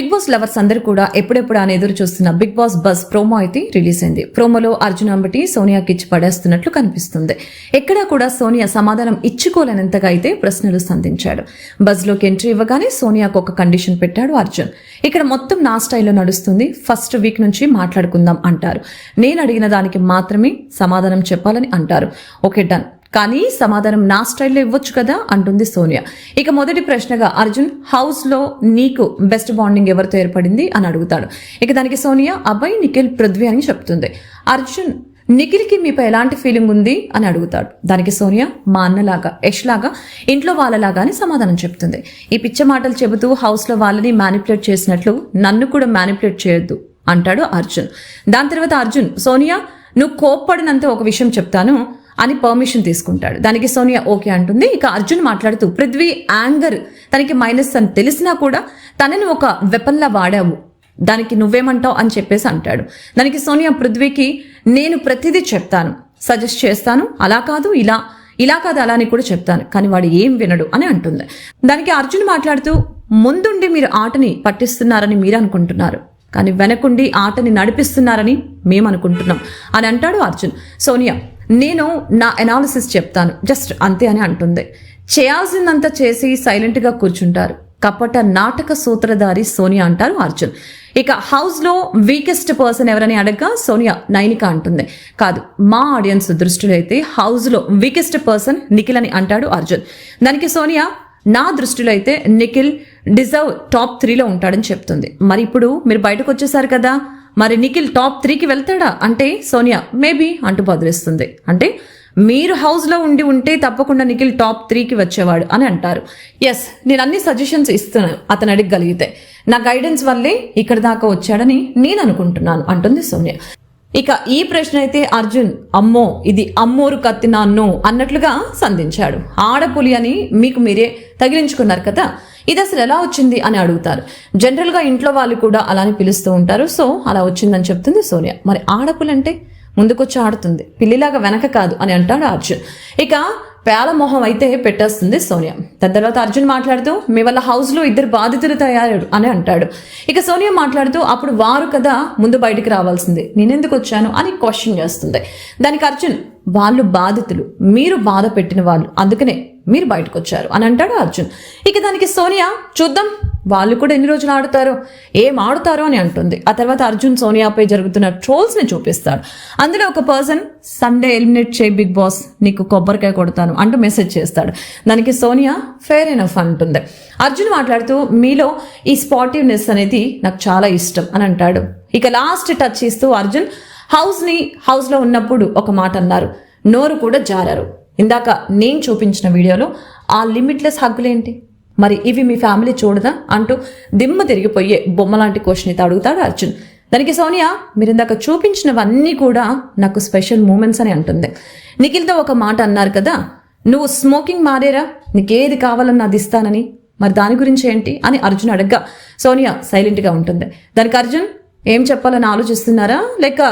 Big boss lovers అందరూ కూడా ఎప్పుడెప్పుడు అని ఎదురు చూస్తున్న బిగ్ బాస్ బస్ ప్రోమో అయితే రిలీజ్ అయింది. ప్రోమోలో అర్జున్ అంబటి సోనియాకి ఇచ్చి పడేస్తున్నట్లు కనిపిస్తుంది. ఎక్కడా కూడా సోనియా సమాధానం ఇచ్చుకోలేనంతగా అయితే ప్రశ్నలు సంధించాడు. బజ్లోకి ఎంట్రీ ఇవ్వగానే సోనియాకు ఒక కండిషన్ పెట్టాడు అర్జున్. ఇక్కడ మొత్తం నా స్టైల్లో నడుస్తుంది. ఫస్ట్ వీక్ నుంచి మాట్లాడుకుందాం అంటారు. నేను అడిగిన దానికి మాత్రమే సమాధానం చెప్పాలని అంటారు. Okay done. కానీ సమాధానం నా స్టైల్లో ఇవ్వచ్చు కదా అంటుంది సోనియా. ఇక మొదటి ప్రశ్నగా అర్జున్ హౌస్లో నీకు బెస్ట్ బాండింగ్ ఎవరితో ఏర్పడింది అని అడుగుతాడు. ఇక దానికి సోనియా అబ్బాయి నిఖిల్ పృథ్వీ అని చెప్తుంది. అర్జున్ నిఖిల్కి మీపై ఎలాంటి ఫీలింగ్ ఉంది అని అడుగుతాడు. దానికి సోనియా మా అన్నలాగా యష్ లాగా ఇంట్లో వాళ్ళలాగా అని సమాధానం చెప్తుంది. ఈ పిచ్చ మాటలు చెబుతూ హౌస్లో వాళ్ళని మ్యానిపులేట్ చేసినట్లు నన్ను కూడా మ్యానిపులేట్ చేయొద్దు అంటాడు అర్జున్. దాని తర్వాత అర్జున్ సోనియా నువ్వు కోప్పడినంత ఒక విషయం చెప్తాను. అని పర్మిషన్ తీసుకుంటాడు. దానికి సోనియా ఓకే అంటుంది. ఇక అర్జున్ మాట్లాడుతూ పృథ్వీ యాంగర్ తనకి మైనస్ అని తెలిసినా కూడా తనని ఒక వెపన్లా వాడావు. దానికి నువ్వేమంటావు? అని చెప్పేసి అంటాడు. దానికి సోనియా పృథ్వీకి నేను ప్రతిదీ చెప్తాను. సజెస్ట్ చేస్తాను. అలా కాదు ఇలా ఇలా కాదు అలా అని కూడా చెప్తాను. కానీ వాడు ఏం వినడు అని అంటుంది. దానికి అర్జున్ మాట్లాడుతూ ముందుండి మీరు ఆటని పట్టిస్తున్నారని మీరు అనుకుంటున్నారు. కానీ వెనకుండి ఆటని నడిపిస్తున్నారని మేము అనుకుంటున్నాం అని అంటాడు అర్జున్. సోనియా నేను నా ఎనాలిసిస్ చెప్తాను. జస్ట్ అంతే అని అంటుంది. చేయాల్సిందంతా చేసి సైలెంట్గా కూర్చుంటారు. కపట నాటక సూత్రధారి సోనియా అంటారు అర్జున్. ఇక హౌస్లో వీకెస్ట్ పర్సన్ ఎవరని అడగ్గా సోనియా నైనిక అంటుంది. కాదు మా ఆడియన్స్ దృష్టిలో అయితే హౌస్లో వీకెస్ట్ పర్సన్ నిఖిల్ అని అంటాడు అర్జున్. దానికి సోనియా నా దృష్టిలో అయితే నిఖిల్ డిజర్వ్ టాప్ త్రీలో ఉంటాడని చెప్తుంది. మరి ఇప్పుడు మీరు బయటకు వచ్చేసారు కదా. మరి నిఖిల్ టాప్ త్రీకి వెళ్తాడా? అంటే సోనియా మేబీ అంటూ బదిలిస్తుంది. అంటే మీరు హౌస్లో ఉండి ఉంటే తప్పకుండా నిఖిల్ టాప్ త్రీకి వచ్చేవాడు అని అంటారు. ఎస్ నేను అన్ని సజెషన్స్ ఇస్తున్నాను అతను అడగగలిగితే. నా గైడెన్స్ వల్లే ఇక్కడ దాకా వచ్చాడని నేను అనుకుంటున్నాను అంటుంది సోనియా. ఇక ఈ ప్రశ్న అయితే అర్జున్ అమ్మో ఇది అమ్మోరు కత్తి నాన్నో అన్నట్లుగా సంధించాడు. ఆడపులి అని మీకు మీరే తగిలించుకున్నారు కదా. ఇది అసలు ఎలా వచ్చింది అని అడుగుతారు. జనరల్గా ఇంట్లో వాళ్ళు కూడా అలానే పిలుస్తూ ఉంటారు. సో అలా వచ్చిందని చెప్తుంది సోనియా. మరి ఆడపులంటే ముందుకొచ్చి ఆడుతుంది. పిల్లిలాగా వెనక కాదు అని అంటాడు అర్జున్. ఇక పేల మొహం అయితే పెట్టేస్తుంది సోనియా. దాని తర్వాత అర్జున్ మాట్లాడుతూ మీ వల్ల హౌస్లో ఇద్దరు బాధితులు తయారు అని అంటాడు. ఇక సోనియా మాట్లాడుతూ అప్పుడు వారు కదా ముందు బయటికి రావాల్సింది. నేనెందుకు వచ్చాను అని క్వశ్చన్ చేస్తుంది. దానికి అర్జున్ వాళ్ళు బాధితులు. మీరు బాధ పెట్టిన వాళ్ళు. అందుకనే మీరు బయటకు వచ్చారు అని అంటాడు అర్జున్. ఇక దానికి సోనియా చూద్దాం. వాళ్ళు కూడా ఎన్ని రోజులు ఆడుతారో ఏం ఆడుతారో అని అంటుంది. ఆ తర్వాత అర్జున్ సోనియాపై జరుగుతున్న ట్రోల్స్ని చూపిస్తాడు. అందులో ఒక పర్సన్ సండే ఎలిమినేట్ చేయి బిగ్ బాస్ నీకు కొబ్బరికాయ కొడతాను అంటూ మెసేజ్ చేస్తాడు. దానికి సోనియా ఫేర్ ఎనఫ్ అంటుంది. అర్జున్ మాట్లాడుతూ మీలో ఈ స్పాటివ్నెస్ అనేది నాకు చాలా ఇష్టం అని అంటాడు. ఇక లాస్ట్ టచ్ ఇస్తూ అర్జున్ హౌస్ని హౌస్లో ఉన్నప్పుడు ఒక మాట అన్నారు. నోరు కూడా జారారు. ఇందాక నేను చూపించిన వీడియోలో ఆ లిమిట్లెస్ హక్కులేంటి? మరి ఇవి మీ ఫ్యామిలీ చూడదా? అంటూ దిమ్మ తిరిగిపోయే బొమ్మలాంటి క్వశ్చన్ అయితే అడుగుతాడు అర్జున్. దానికి సోనియా మీరు ఇందాక చూపించినవన్నీ కూడా నాకు స్పెషల్ మూమెంట్స్ అని అంటుంది. నిఖిల్తో ఒక మాట అన్నారు కదా నువ్వు స్మోకింగ్ మారేరా? నీకేది కావాలన్నా అది ఇస్తానని. మరి దాని గురించి ఏంటి? అని అర్జున్ అడగ్గా సోనియా సైలెంట్గా ఉంటుంది. దానికి అర్జున్ ఏం చెప్పాలని ఆలోచిస్తున్నారా? లేక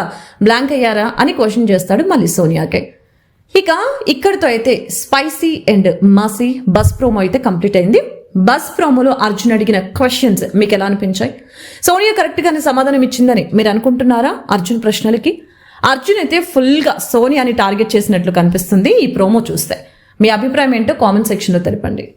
బ్లాంక్ అయ్యారా అని క్వశ్చన్ చేస్తాడు మళ్ళీ సోనియాకే. ఇక ఇక్కడితో అయితే spicy and messy buzz promo అయితే కంప్లీట్ అయింది. బస్ ప్రోమోలో అర్జున్ అడిగిన క్వశ్చన్స్ మీకు ఎలా అనిపించాయి? సోనియా కరెక్ట్గానే సమాధానం ఇచ్చిందని మీరు అనుకుంటున్నారా అర్జున్ ప్రశ్నలకి? అర్జున్ అయితే ఫుల్గా సోనియాని టార్గెట్ చేసినట్లు కనిపిస్తుంది ఈ ప్రోమో చూస్తే. మీ అభిప్రాయం ఏంటో కామెంట్ సెక్షన్లో తెలపండి.